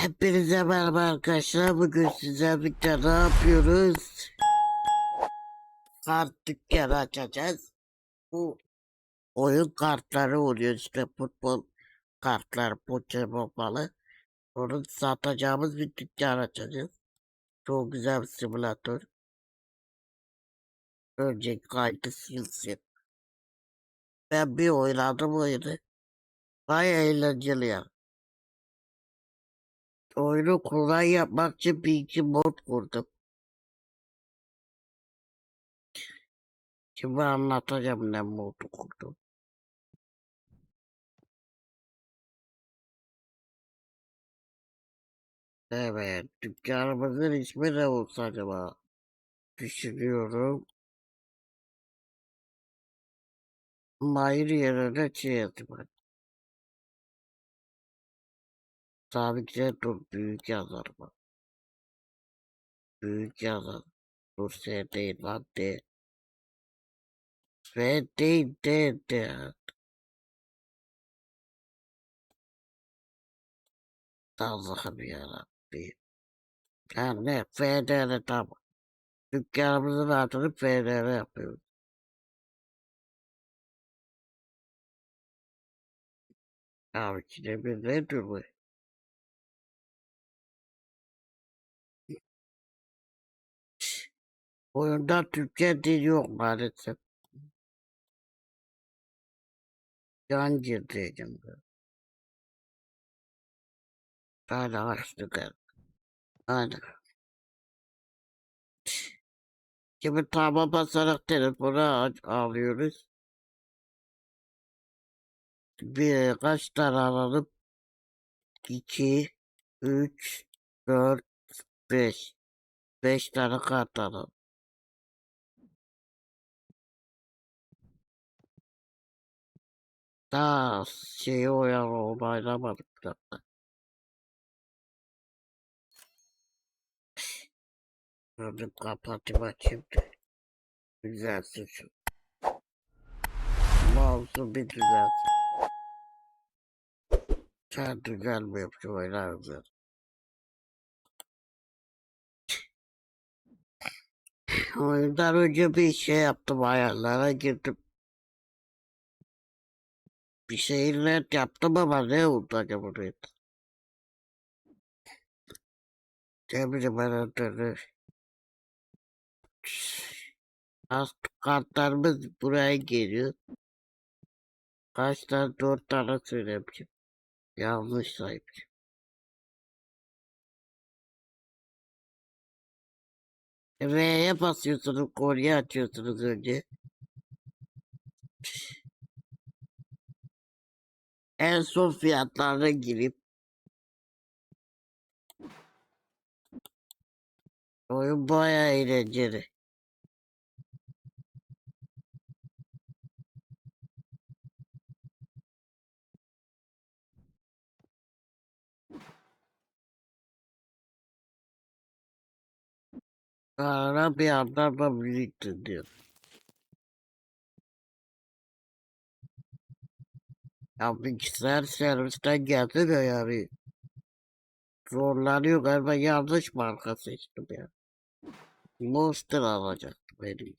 Hepinize merhaba arkadaşlar. Bugün size birlikte ne yapıyoruz? Kart dükkanı açacağız. Bu oyun kartları oluyor işte futbol kartlar, Pokemon falan. Onu satacağımız bir dükkan açacağız. Çok güzel bir simülatör. Önce kaydı silsin. Ben bir oynadım oyunu. Baya eğlenceli ya. Oyunu kolay yapmak için bir iki mod kurdum. Şimdi anlatacağım ne modu kurdum. Evet, dükkanımızın ismi ne olsa acaba? Düşünüyorum. Mahir yerine şey yazayım. De dur büyük yazarım. bak. Büyük yazar. Dur sen değil lan de. Ve değil de de. Allah'ım yarabbim. Yani ne? FDR tamam. Dükkanımızın adını FDR yapıyoruz. Abi de bir nedir bu? Oyunda Türkçe dil yok maalesef. Yan gireceğim ben. Hala açtık. el. Aynen. Şimdi taba basarak telefonu aç- alıyoruz. Bir kaç tane alalım? 2, 3, 4, 5. 5 tane kart alalım. Daha şeyi oyan onaylamadık dakika. Hadi kapatayım açayım da. Düzelsin şu. Mouse'u bir düzelsin. Sen düzelmiyor şu oynar güzel. Oyundan önce bir şey yaptım ayarlara girdim. Bir şeyler yaptım ama ne oldu acaba ben ötürü. Az kartlarımız buraya geliyor. Kaç tane? Dört tane söylemişim. Yanlış saymışım. V'ye basıyorsunuz, kolye açıyorsunuz önce. En son fiyatlarına girip oyun bayağı eğlenceli. Ara bir yandan da müzik Ya bilgisayar servisten geldi de yani zorlanıyor galiba yanlış marka seçtim ya. Monster alacaktım beni.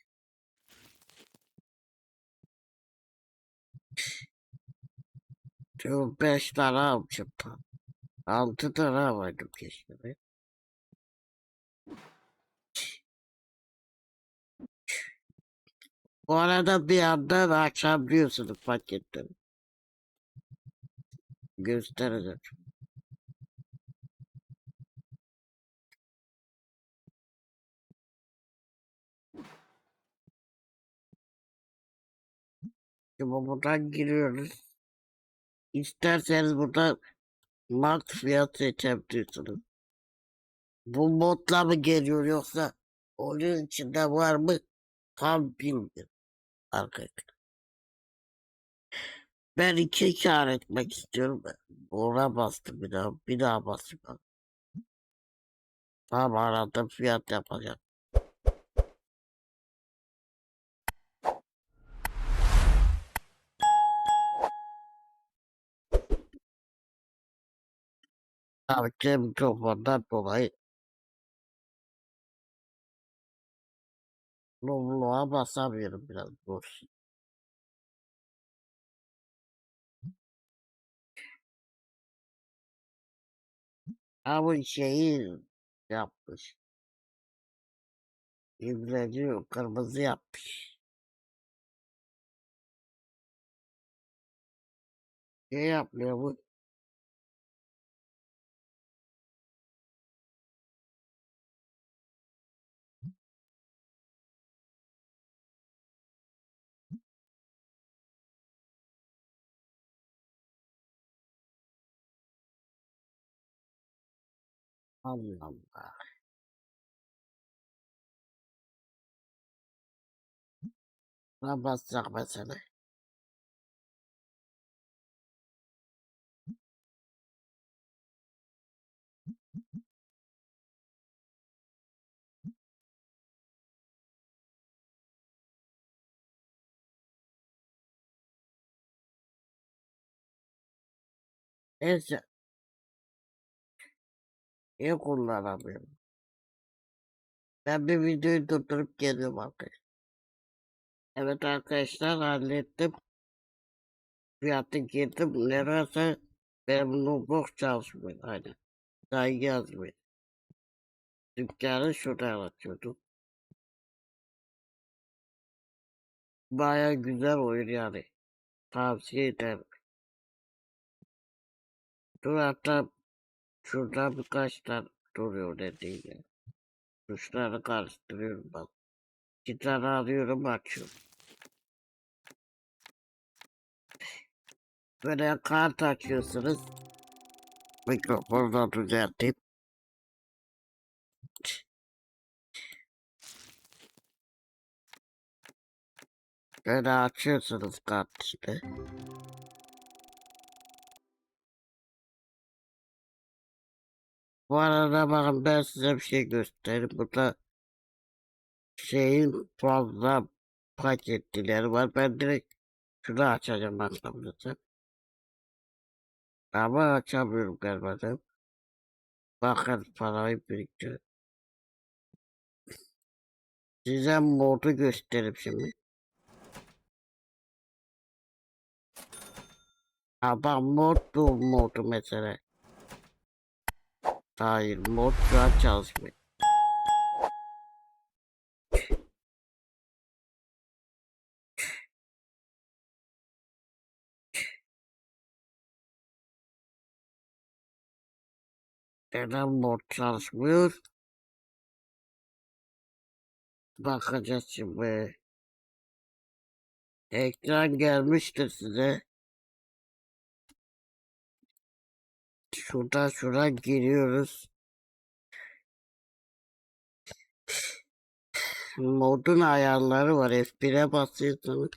Diyorum beş tane almışım tam. Altı tane almaydım keşke be. Bu arada bir yandan açabiliyorsunuz paketleri. Göstereceğim. Şimdi buradan giriyoruz. İsterseniz burada max fiyat seçebilirsiniz. Bu modla mı geliyor yoksa onun içinde var mı? Tam bilmiyorum arkadaşlar. Ben iki kar etmek istiyorum. Ona bastım bir daha. Bir daha bastım. Tam arada fiyat yapacağım. Sadece mikrofondan dolayı Lumluğa basamıyorum biraz boş. Ama şeyi yapmış. İbreci kırmızı yapmış. Ne yapmıyor bu? Allah Allah. Ne basacak mesela? Neyse. Niye kullanamıyorum? Ben bir videoyu durdurup geliyorum arkadaşlar. Evet arkadaşlar hallettim. Fiyatı girdim. Neresi? Benim notebook çalışmıyor. Aynen. Daha yazmıyor. Dükkanı şurada açıyordum. Baya güzel oyun yani. Tavsiye ederim. Dur hatta şurada birkaç tane duruyor dediğim gibi. Tuşları karıştırıyorum bak. İki tane alıyorum açıyorum. Böyle kart açıyorsunuz. Mikrofonu da düzelteyim. Böyle açıyorsunuz kart işte. Bu arada bakın ben size bir şey göstereyim. Burada şeyin fazla paketlileri var. Ben direkt şunu açacağım aslında. Ama açamıyorum galiba. Bakın parayı biriktiriyorum. Size modu göstereyim şimdi. Bak mod bu modu mesela. Hayır mod an çalışmıyor. Neden mod çalışmıyor? Bakacağız şimdi. Ekran gelmiştir size. Şuradan şuradan giriyoruz. Modun ayarları var. F1'e basıyorsunuz.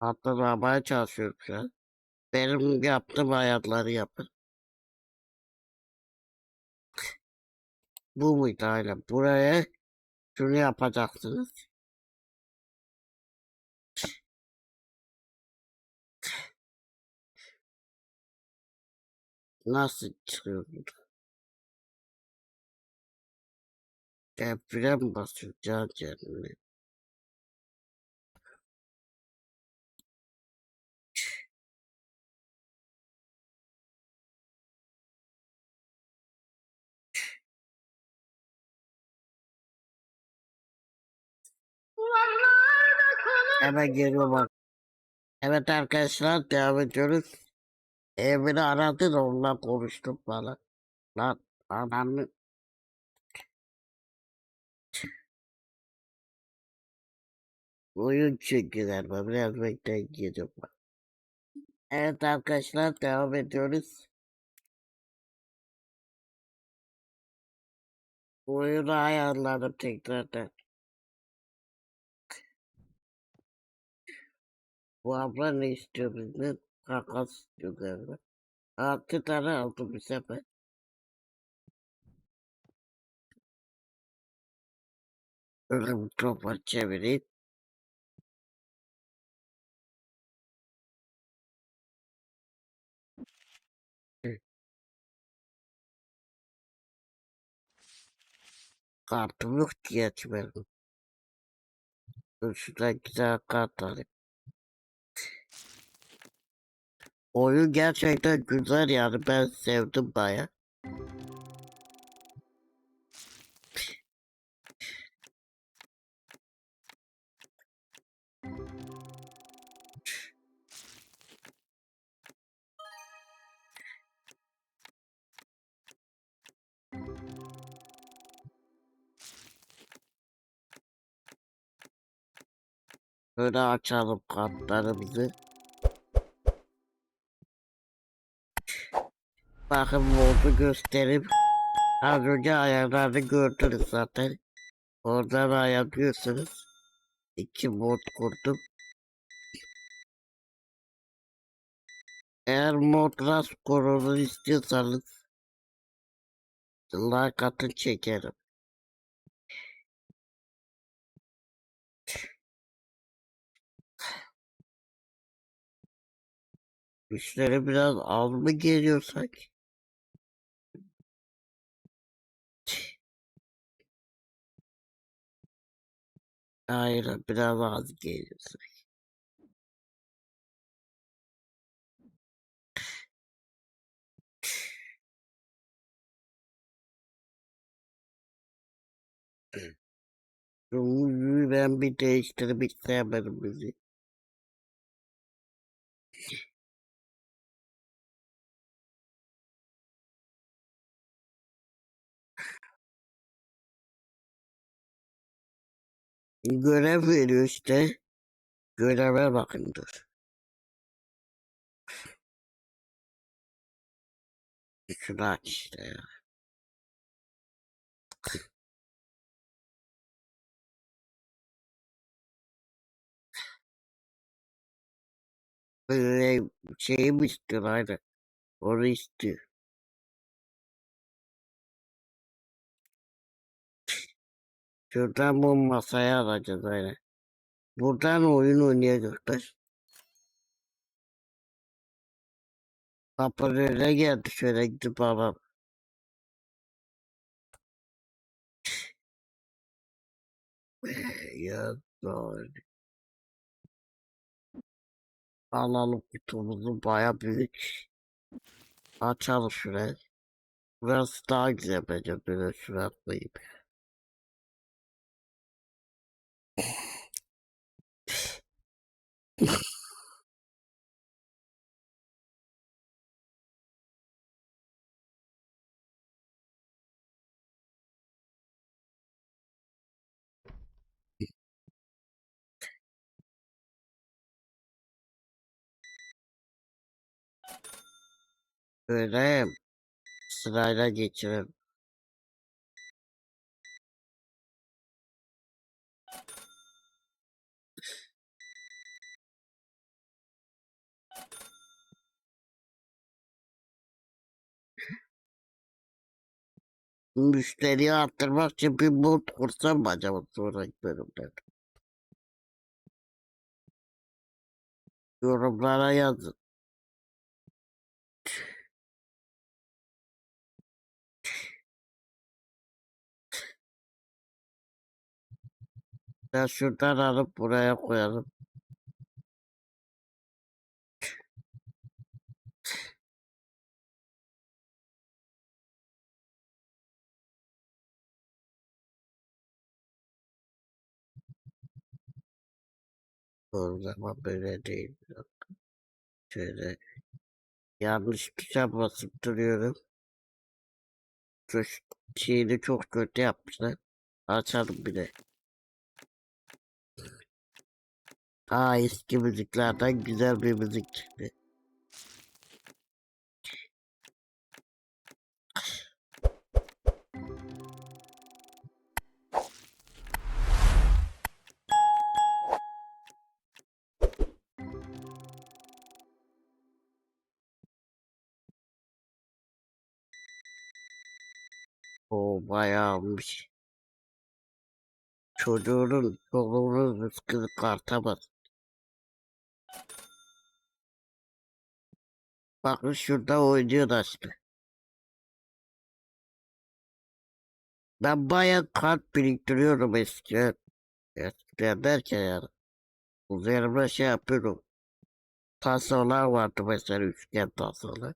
Hatırlamaya çalışıyorum şu an. Benim yaptığım ayarları yapın. Bu muydu aynen? Buraya şunu yapacaksınız. Nasıl çıkıyor burada? F1'e mi basıyor can canını? Hemen geliyor bak. Evet arkadaşlar devam ediyoruz. Evini aradı da onunla konuştum falan. Lan ananı oyun çekiler ben biraz bak. Evet arkadaşlar devam ediyoruz. Oyunu ayarladım tekrardan. Bu abla ne istiyor bizden? Takas üzerine. Altı tane aldım bu sefer. Ölüm topa çevireyim. Kartım yok diye açıverdim. Şuradan güzel kart alayım. Oyun gerçekten güzel yani ben sevdim baya. Böyle açalım kartlarımızı. Bakın modu gösterip az önce ayarlarını gördünüz zaten. Oradan ayarlıyorsunuz. İki mod kurdum. Eğer mod ras kurulu istiyorsanız like atın çekerim. Müşteri biraz az mı geliyor sanki? Hayır biraz az geliyor sanki. Şu müziği ben bir değiştirip istemedim müziği. Görev veriyor işte. Göreve bakın dur. Şunu aç işte ya. Böyle şeyi mi istiyor aynen. Onu istiyor. Şuradan bu masaya alacağız aynen. Buradan oyun oynayacaklar. Önüne geldi şöyle gidip alalım. Ya doğru. Alalım kutumuzu baya büyük. Açalım şurayı. Burası daha güzel bence böyle şuraya koyayım. Böyle sırayla geçirelim. Müşteriyi arttırmak için bir mod kursam mı acaba sonraki bölümde? Yorumlara yazın. Ben şuradan alıp buraya koyalım. O zaman böyle değil. Bir dakika. Şöyle yanlış tuşa basıp duruyorum. Tuş şeyini çok kötü yapmışlar. Açalım bir de. Aa eski müziklerden güzel bir müzik çıktı. Bayağı almış. Çocuğunun çoluğunun rızkını kartamaz. Bakın şurada oynuyor işte. Ben bayağı kart biriktiriyorum eskiden. Eskiden derken yani. Üzerime şey yapıyorum. Tasolar vardı mesela üçgen tasolar.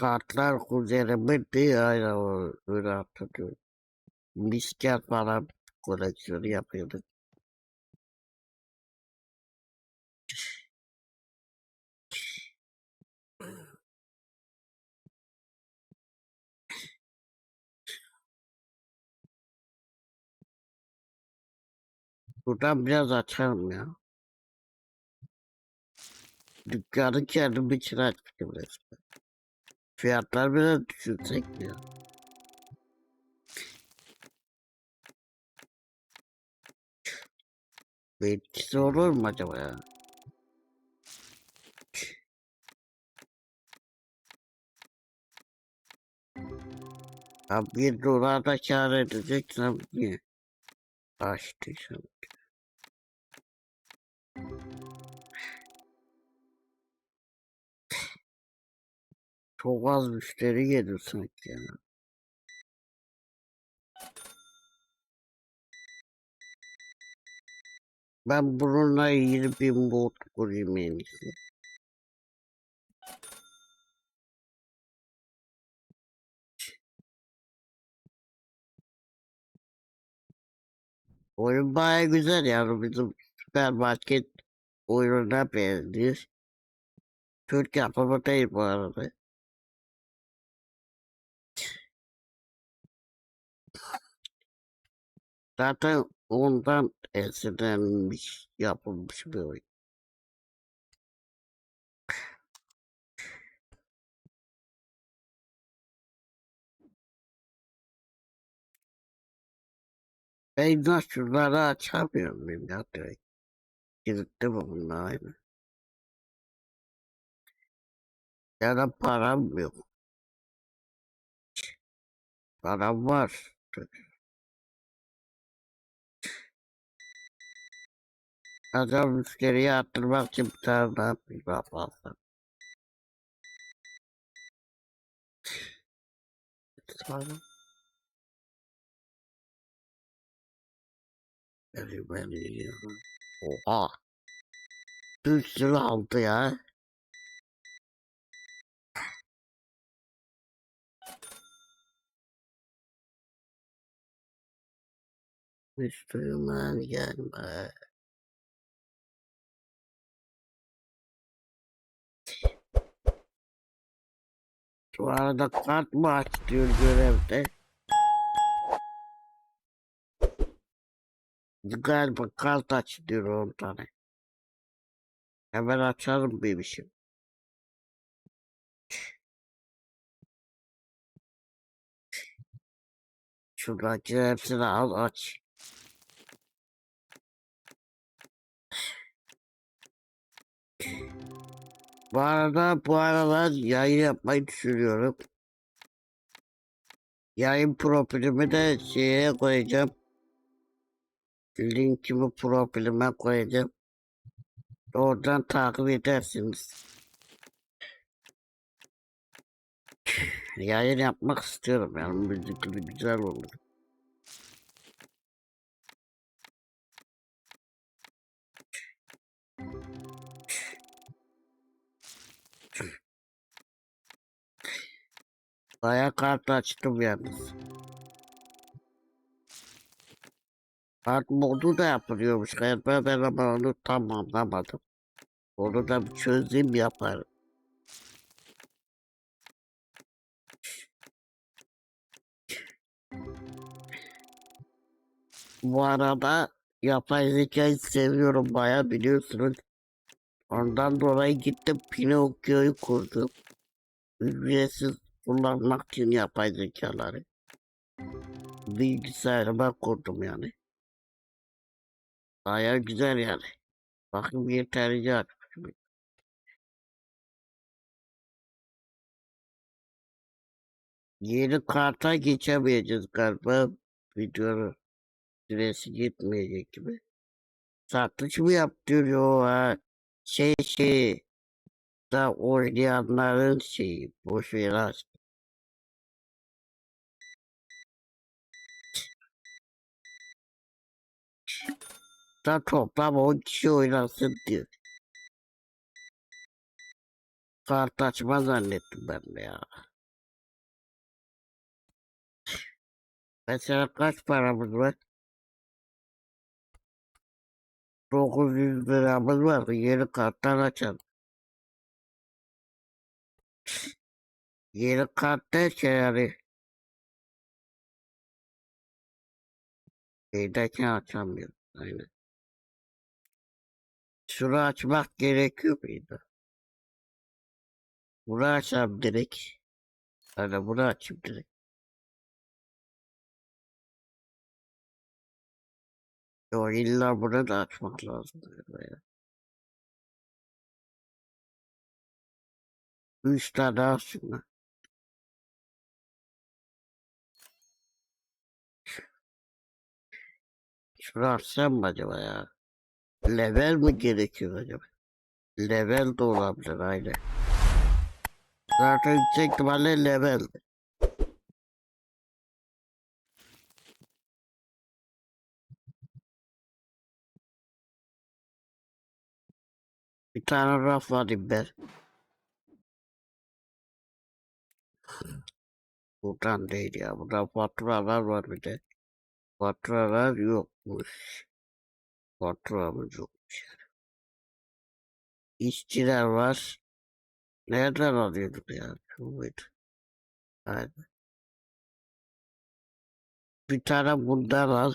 Kartlar üzerime diye öyle hatırlıyorum. Miskel falan koleksiyonu yapıyorduk. Buradan biraz açalım ya. Dükkanı kendim için açmışım resmen. Fiyatlar biraz düşürsek mi? Bir etkisi olur mu acaba ya? Ya bir dolar da kâr edeceksem niye? Açtıysam. Çok az müşteri geliyor sanki ya. Ben bununla yeni bir mod kurayım en. Oyun baya güzel yani bizim süpermarket oyununa benziyor. Türk yapımı değil bu arada. Zaten ondan esinlenmiş yapılmış bir oyun. Ben de şunları açamıyorum ben ya direkt. Kilitli bunlar aynı. Ya da param yok. Param var. Adam müşteriyi arttırmak için bir tane daha daha fazla. Oha. Bir sürü aldı ya. Müslüman gelme. Şu arada kart mı aç diyor görevde. Galiba kart aç diyor 10 tane. Hemen açarım bebişim. Şuradaki hepsini al aç. Bu arada bu aralar yayın yapmayı düşünüyorum. Yayın profilimi de şeye koyacağım. Linkimi profilime koyacağım. Oradan takip edersiniz. Yayın yapmak istiyorum yani müzikli güzel olur. Bayağı kart açtım yalnız. Kart modu da yapılıyormuş galiba ben ama onu tam anlamadım. Onu da bir çözeyim yaparım. Bu arada yapay zekayı seviyorum bayağı biliyorsunuz. Ondan dolayı gittim Pinokyo'yu kurdum. Ücretsiz kullanmak için yapay zekaları. Bilgisayarıma kurdum yani. Bayağı güzel yani. Bakın yeterince açmışım. Yeni karta geçemeyeceğiz galiba. Videonun süresi gitmeyecek gibi. Satış mı yaptırıyor ha? Şey şey. Da oynayanların şeyi. Boş ver Da toplam 10 kişi oynasın diyor. Kart açma zannettim ben de ya. Mesela kaç paramız var? 900 liramız var. Yeni karttan açalım. Yeni kart derken yani Şeydeki açamıyorum. Aynen. Şunu açmak gerekiyor muydu? Bunu açam direkt. Hani bunu açayım direkt. Yo illa bunu da açmak lazım. Ya. Üç tane aslında. Şunu açsam mı acaba ya? Level mi gerekiyor acaba? Level de olabilir aynen. Zaten yüksek ihtimalle level. Bir tane raf alayım ben. Buradan değil ya. Burada faturalar var bir de. Faturalar yokmuş. Faturamız yokmuş. İşçiler var. Nereden alıyorduk ya? Şu muydu? Aynen. Bir tane bundan al.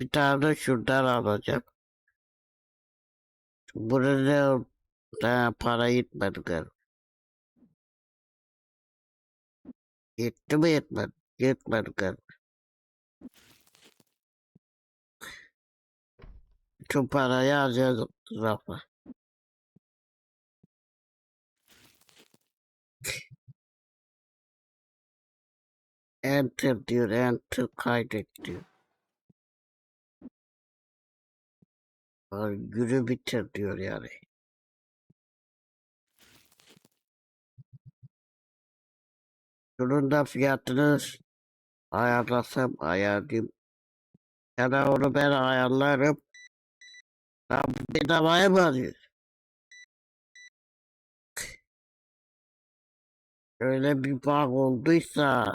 Bir tane de şuradan alacağım. Burada ne para gitmedi galiba. Gitti mi yetmedi? Yetmedi galiba. Bütün parayı harcadık rafa. Enter diyor, enter kaydet diyor. Günü bitir diyor yani. Şunun da fiyatını ayarlasam ayarlayayım. Ya da onu ben ayarlarım. Ya bedavaya mı alıyor? Öyle bir bug olduysa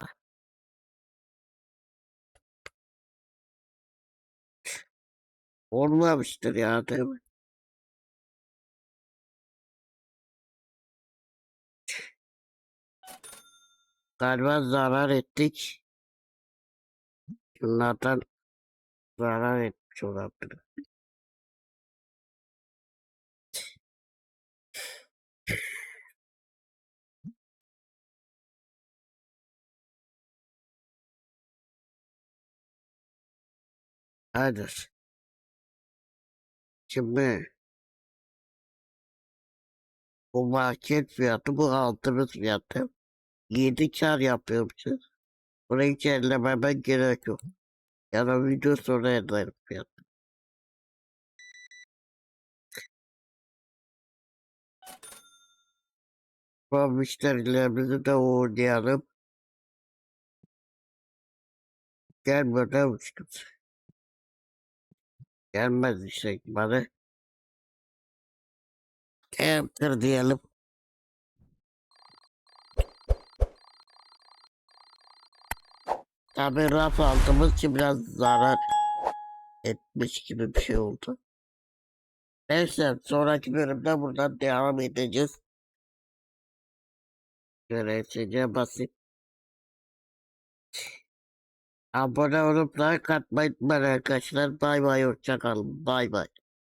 olmamıştır ya değil mi? Galiba zarar ettik. Bunlardan zarar etmiş olabilir. Hadi. Şimdi bu market fiyatı bu aldığımız fiyatı 7 kar yapıyormuşuz. Burayı hiç ellememe gerek yok. Ya video sonra ederim fiyat. Bu müşterilerimizi de uğurlayalım. Gelmeden kız. Gelmez işte bana. Enter diyelim. Tabii raf altımız için biraz zarar etmiş gibi bir şey oldu. Neyse sonraki bölümde buradan devam edeceğiz. Göreceğe basayım. Abone olup like atmayı unutmayın arkadaşlar. Bay bay hoşçakalın. Bay bay.